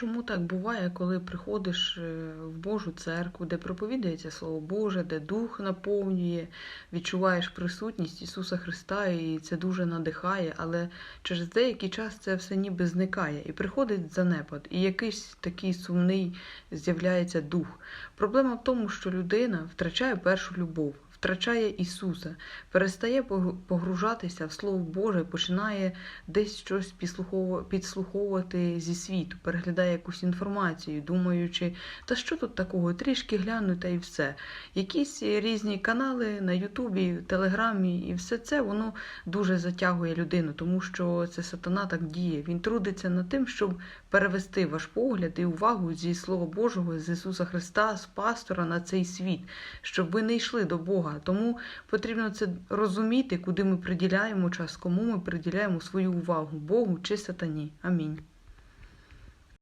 Чому так буває, коли приходиш е, в Божу церкву, де проповідається Слово Боже, де Дух наповнює, відчуваєш присутність Ісуса Христа, і це дуже надихає, але через деякий час це все ніби зникає, і приходить занепад, і якийсь такий сумний з'являється дух. Проблема в тому, що людина втрачає першу любов. Втрачає Ісуса, перестає погружатися в Слово Боже, починає десь щось підслуховувати зі світу, переглядає якусь інформацію, думаючи, та що тут такого, трішки гляну та й все. Якісь різні канали на Ютубі, Телеграмі, і все це воно дуже затягує людину, тому що це сатана так діє. Він трудиться над тим, щоб перевести ваш погляд і увагу зі Слова Божого, з Ісуса Христа, з пастора на цей світ, щоб ви не йшли до Бога. Тому потрібно це розуміти, куди ми приділяємо час, кому ми приділяємо свою увагу Богу чи сатані. Амінь.